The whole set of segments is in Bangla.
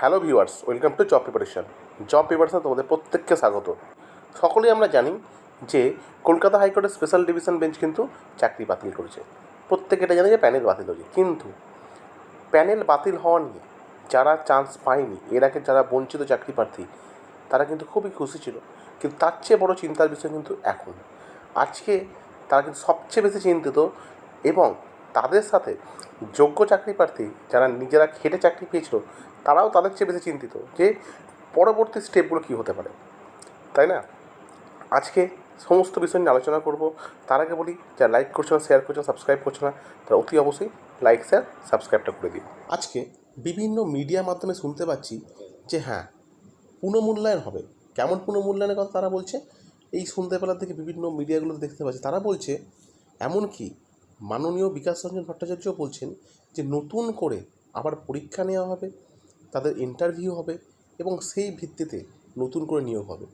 Hello viewers, welcome to job preparation. Job preparation তোমাদের প্রত্যেককে স্বাগত। সকলেই আমরা জানি যে কলকাতা হাইকোর্টের স্পেশাল ডিভিশন বেঞ্চ কিন্তু চাকরি বাতিল করেছে। প্রত্যেকে এটা জানে যে প্যানেল বাতিল হয়েছে। কিন্তু প্যানেল বাতিল হওয়া নিয়ে যারা চান্স পায়নি, এর আগে যারা বঞ্চিত চাকরি প্রার্থী, তারা কিন্তু খুবই খুশি ছিল। কিন্তু তার চেয়ে বড় চিন্তার বিষয় কিন্তু এখন। আজকে তারা কিন্তু সবচেয়ে বেশি চিন্তিত এবং তাদের সাথে যোগ্য চাকরি প্রার্থী যারা নিজেরা খেটে চাকরি পেয়েছিল, তারাও তাদের চেয়ে বেশি চিন্তিত যে পরবর্তী স্টেপগুলো কী হতে পারে। তাই না? আজকে সমস্ত বিষয় নিয়ে আলোচনা করব। তার আগে বলি, যারা লাইক করছ না শেয়ার করছ সাবস্ক্রাইব করছ না, তারা অতি অবশ্যই লাইক শেয়ার সাবস্ক্রাইবটা করে দিও। আজকে বিভিন্ন মিডিয়ার মাধ্যমে শুনতে পাচ্ছি যে হ্যাঁ পুনঃমূল্যায়ন হবে। কেমন পুনঃমূল্যায়নের কথা তারা বলছে? এই পেলার থেকে বিভিন্ন মিডিয়াগুলোতে দেখতে পাচ্ছি, তারা বলছে, এমনকি মাননীয় বিকাশ রঞ্জন ভট্টাচার্য বলছেন যে নতুন করে আবার পরীক্ষা নেওয়া হবে, তাদের ইন্টারভিউ হবে এবং সেই ভিত্তিতে নতুন করে নিয়োগ হবে।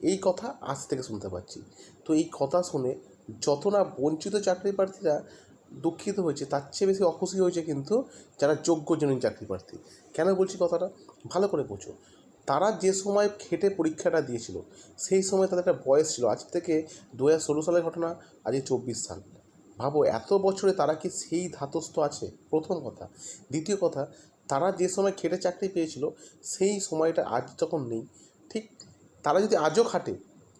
এই কথা আজ থেকে শুনতে পাচ্ছি। তো এই কথা শুনে যত না বঞ্চিত চাকরি প্রার্থীরা দুঃখিত হয়েছে, তার চেয়ে বেশি অখুশি হয়েছে কিন্তু যারা যোগ্যজনীন চাকরি প্রার্থী কেন বলছি কথাটা? ভালো করে বোঝো। তারা যে সময় খেটে পরীক্ষাটা দিয়েছিল, সেই সময় তাদের একটা বয়স ছিল। আজ থেকে দু হাজার ষোলো সালের ঘটনা আজকে চব্বিশ সাল। ভাবো, এত বছরে তারা কি সেই ধাতস্থ আছে? প্রথম কথা। দ্বিতীয় কথা, তারা যে সময় খেটে চাকরি পেয়েছিল, সেই সময়টা আজ যখন নেই। ঠিক, তারা যদি আজও খাটে,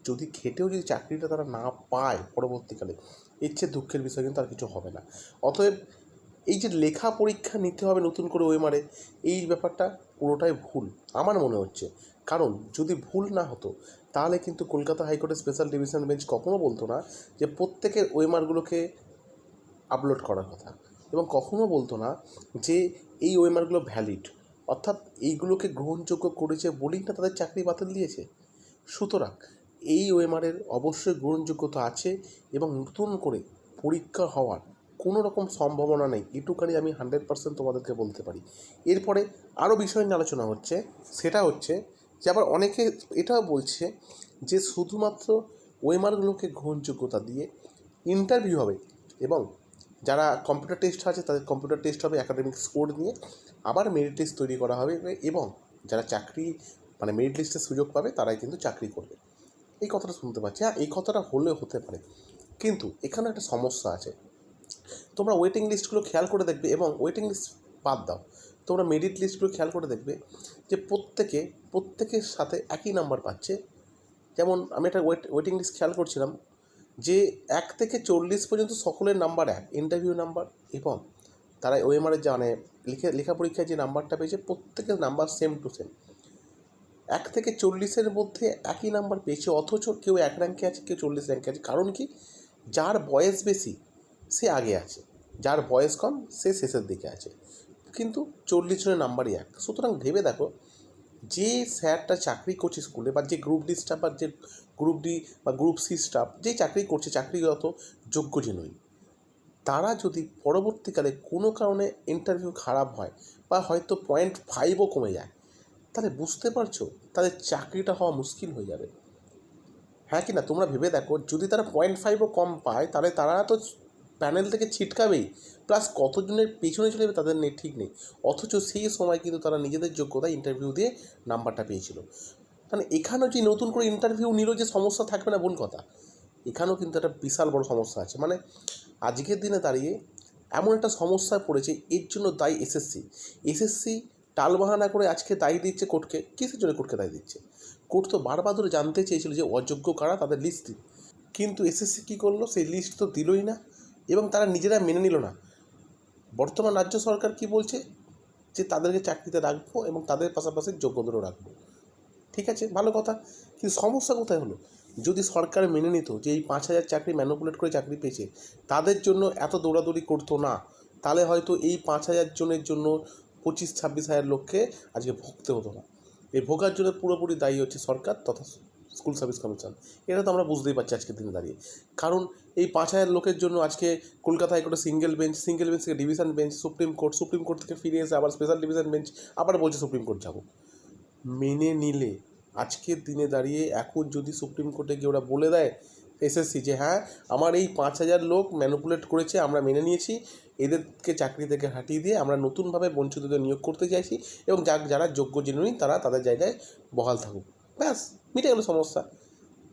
যদি খেটেও যদি চাকরিটা তারা না পায় পরবর্তীকালে, এর চেয়ে দুঃখের বিষয় কিন্তু আর কিছু হবে না। অতএব, এই যে লেখা পরীক্ষা নিতে হবে নতুন করে ওয়েমারে, এই ব্যাপারটা পুরোটাই ভুল, আমার মনে হচ্ছে। কারণ যদি ভুল না হতো, তাহলে কিন্তু কলকাতা হাইকোর্টের স্পেশাল ডিভিশন বেঞ্চ কখনো বলতো না যে প্রত্যেকের ওয়েমারগুলোকে আপলোড করার কথা। এবং কখনো বলতো না যে এই ওয়েমারগুলো ভ্যালিড অর্থাৎ এইগুলোকে গ্রহণযোগ্য করেছে বলেই না তাদের চাকরি বাতিল দিয়েছে। সুতরাং এই ওয়েমারের অবশ্যই গ্রহণযোগ্যতা আছে এবং নতুন করে পরীক্ষা হওয়ার কোনো রকম সম্ভাবনা নেই। এটুকানি আমি হান্ড্রেড পার্সেন্ট তোমাদেরকে বলতে পারি। এরপরে আরও বিষয় নিয়ে আলোচনা হচ্ছে, সেটা হচ্ছে যে আবার অনেকে এটাও বলছে যে শুধুমাত্র ওয়েমারগুলোকে গ্রহণযোগ্যতা দিয়ে ইন্টারভিউ হবে এবং যারা কম্পিউটার টেস্ট আছে তাদের কম্পিউটার টেস্ট হবে একাডেমিক স্কোর নিয়ে আবার মেরিট লিস্ট তৈরি করা হবে এবং যারা চাকরি মানে মেরিট লিস্টের সুযোগ পাবে তারাই কিন্তু চাকরি করবে। এই কথাটা শুনতে পাচ্ছি। হ্যাঁ এই কথাটা হলেও হতে পারে। কিন্তু এখানে একটা সমস্যা আছে। তোমরা ওয়েটিং লিস্টগুলো খেয়াল করে দেখবে এবং ওয়েটিং লিস্ট বাদ দাও। তোমরা মেরিট লিস্টগুলো খেয়াল করে দেখবে যে প্রত্যেকে, প্রত্যেকের সাথে একই নাম্বার পাচ্ছে। যেমন আমি একটা ওয়েট, ওয়েটিং লিস্ট খেয়াল করছিলাম যে এক থেকে চল্লিশ পর্যন্ত সকলের নাম্বার এক ইন্টারভিউ নাম্বার এবং তারা ওএমআরের যে মানে লিখে, লেখা পরীক্ষায় যে নাম্বারটা পেয়েছে, প্রত্যেকের নাম্বার সেম টু সেম এক থেকে চল্লিশের মধ্যে একই নাম্বার পেয়েছে, অথচ কেউ এক র্যাঙ্কে আছে, কেউ চল্লিশ র্যাঙ্কে আছে। কারণ কি? যার বয়স বেশি, সে আগে আছে। যার বয়স কম, সে শেষের দিকে আছে। কিন্তু চল্লিশ জনের নাম্বারই এক। সুতরাং ভেবে দেখো, যে স্যারটা চাকরি করছে স্কুলে বা যে গ্রুপ ডি স্টাফ বা যে গ্রুপ ডি বা গ্রুপ সি স্টাফ যেই চাকরি করছে চাকরিগত যোগ্য যে নই, তারা যদি পরবর্তীকালে কোনো কারণে ইন্টারভিউ খারাপ হয় বা হয়তো পয়েন্ট ফাইভও কমে যায়, তাহলে বুঝতে পারছ তাদের চাকরিটা হওয়া মুশকিল হয়ে যাবে। হ্যাঁ কি না? তোমরা ভেবে দেখো, যদি তারা পয়েন্ট ফাইভও কম পায়, তাহলে তারা তো প্যানেল থেকে ছিটকাবেই প্লাস কতজনের পেছনে চলে যাবে তাদের নেই ঠিক নেই। অথচ সেই সময় কিন্তু তারা নিজেদের যোগ্যতা ইন্টারভিউ দিয়ে নাম্বারটা পেয়েছিল। মানে এখানেও যে নতুন করে ইন্টারভিউ নিল যে সমস্যা থাকবে না বোন কথা, এখানেও কিন্তু একটা বিশাল বড় সমস্যা আছে। মানে আজকের দিনে দাঁড়িয়ে এমন একটা সমস্যায় পড়েছে, এর জন্য দায়ী এসএসসি এসএসসি টালবাহানা করে আজকে দায়ী দিচ্ছে কোর্টকে, কিসের জন্য কোর্টকে দায়ী দিচ্ছে? কোর্ট তো বারবার ধরে জানতে চেয়েছিল যে অযোগ্য কারা, তাদের লিস্ট কিন্তু এসএসসি কী করল? সেই লিস্ট তো দিলই না। এবং তারা নিজেরা মেনে নিল না। বর্তমান রাজ্য সরকার কি বলছে? যে তাদেরকে চাকরিতে রাখব এবং তাদের পাশাপাশি যোগ্যদেরও রাখব। ঠিক আছে, ভালো কথা। কিন্তু সমস্যা কোথায় হলো? যদি সরকার মেনে নিত যে এই পাঁচ হাজার চাকরি ম্যানুপুলেট করে চাকরি পেয়েছে, তাদের জন্য এত দৌড়াদৌড়ি করতো না, তাহলে হয়তো এই পাঁচ হাজার জনের জন্য পঁচিশ, ছাব্বিশ হাজার লোককে আজকে ভুগতে হতো না। এই ভোগার জন্য পুরোপুরি দায়ী হচ্ছে সরকার তথা স্কুল সার্ভিস কমিশন। এটা তো আমরা বুঝতেই পারছি আজকের দিনে দাঁড়িয়ে। কারণ এই পাঁচ হাজার লোকের জন্য আজকে কলকাতা হাইকোর্টে সিঙ্গেল বেঞ্চ সিঙ্গেল বেঞ্চ থেকে division bench supreme court supreme court থেকে ফিরে এসে আবার স্পেশাল ডিভিশন বেঞ্চ আবার বলছে সুপ্রিম কোর্ট যাব। মেনে নিলে আজকের দিনে দাঁড়িয়ে এখন যদি সুপ্রিম কোর্টে গিয়ে ওরা বলে দেয় এসএসসি যে হ্যাঁ আমার এই পাঁচ হাজার লোক ম্যানুপুলেট করেছে, আমরা মেনে নিয়েছি, এদেরকে চাকরি থেকে হাঁটিয়ে দিয়ে আমরা নতুনভাবে বঞ্চিতদের নিয়োগ করতে চাইছি এবং যারা যোগ্য জেনুইন তারা তাদের জায়গায় বহাল থাকুক। ব্যাস। মিটে গেলো সমস্যা।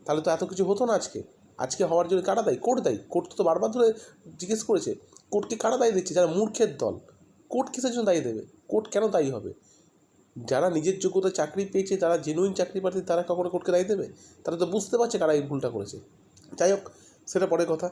তাহলে তো এত কিছু হতো না আজকে। আজকে হওয়ার জন্য কারা দায়ী? কোর্ট দায়ী? কোর্ট তো বারবার ধরে জিজ্ঞেস করেছে, কোর্টকে কারা দায়ী দিচ্ছে যারা মূর্খের দল। কোর্ট কিসের জন্য দায়ী দেবে? কোর্ট কেন দায়ী হবে? যারা নিজের যোগ্যতা চাকরি পেয়েছে, যারা জেনুইন চাকরি প্রার্থী, তারা কখনো কোর্টকে দায়ী দেবে? তারা তো বুঝতে পারছে কারা এই ভুলটা করেছে। যাই হোক, সেটা পরের কথা।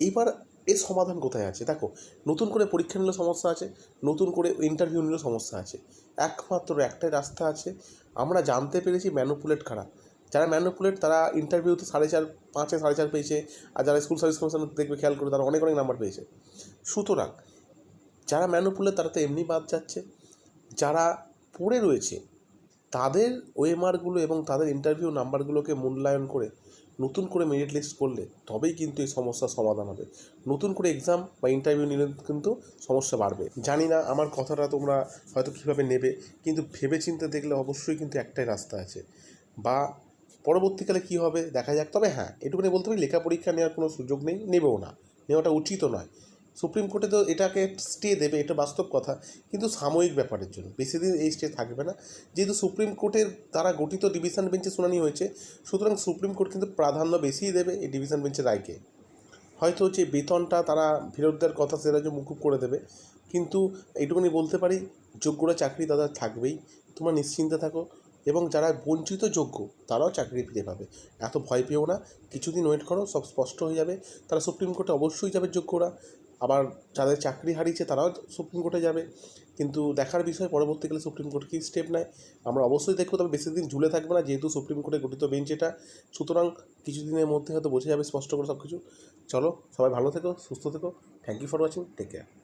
এইবার এর সমাধান কোথায় আছে? দেখো, নতুন করে পরীক্ষা নিলেও সমস্যা আছে, নতুন করে ইন্টারভিউ নিলেও সমস্যা আছে। একমাত্র একটাই রাস্তা আছে। আমরা জানতে পেরেছি ম্যানুপুলেট খারাপ যারা ম্যানুপুলেট তারা ইন্টারভিউতে সাড়ে চার, পাঁচে সাড়ে চার পেয়েছে, আর যারা স্কুল সার্ভিস কমিশন দেখবে, খেয়াল করে তারা অনেক অনেক নাম্বার পেয়েছে। সুতরাং, যারা ম্যানুপুলেট তারা তো এমনি বাদ যাচ্ছে। যারা পড়ে রয়েছে, তাদের ওএমআরগুলো এবং তাদের ইন্টারভিউ নাম্বারগুলোকে মূল্যায়ন করে নতুন করে মেরিট লিস্ট করলে তবেই কিন্তু এই সমস্যার সমাধান হবে। নতুন করে এক্সাম বা ইন্টারভিউ নিলে কিন্তু সমস্যা বাড়বে। জানি না আমার কথাটা তোমরা হয়তো কীভাবে নেবে, কিন্তু ভেবে চিন্তে দেখলে অবশ্যই কিন্তু একটাই রাস্তা আছে। বা পরবর্তীকালে কী হবে দেখা যাক, তবে হ্যাঁ এটুকুনি বলতে পারি, লেখা পরীক্ষা নেওয়ার কোনো সুযোগ নেই, নেবেও না। নেওয়াটা উচিতও নয়। সুপ্রিম কোর্টে তো এটাকে স্টে দেবে, এটা বাস্তব কথা। কিন্তু সাময়িক ব্যাপারের জন্য বেশি দিন এই স্টে থাকবে না। যেহেতু সুপ্রিম কোর্টের দ্বারা গঠিত ডিভিশন বেঞ্চে শুনানি হয়েছে, সুতরাং সুপ্রিম কোর্ট কিন্তু প্রাধান্য বেশিই দেবে এই ডিভিশন বেঞ্চের রায়কে। হয়তো যে বেতনটা তারা ফেরত দেওয়ার কথা সেটা যে মুকুব করে দেবে, কিন্তু এইটুকুনি বলতে পারি, যোগ্যরা চাকরি তাদের থাকবেই। তোমরা নিশ্চিন্তে থাকো, এবং যারা বঞ্চিত যোগ্য, তারাও চাকরি ফিরে পাবে। এত ভয় পেও না, কিছুদিন ওয়েট করো, সব স্পষ্ট হয়ে যাবে। তারা সুপ্রিম কোর্টে অবশ্যই যাবে যোগ্যরা। আবার যাদের চাকরি হারিয়েছে তারাও সুপ্রিম কোর্টে যাবে। কিন্তু দেখার বিষয়, পরবর্তীকালে সুপ্রিম কোর্ট কী স্টেপ নেয়? আমরা অবশ্যই দেখব, তবে বেশি দিন ঝুলে থাকবে না, যেহেতু সুপ্রিম কোর্টে গঠিত বেঞ্চ এটা। সুতরাং কিছুদিনের মধ্যে হয়তো বোঝা যাবে স্পষ্ট করে সব কিছু চলো, সবাই ভালো থেকো, সুস্থ থেকো। Thank you for watching take care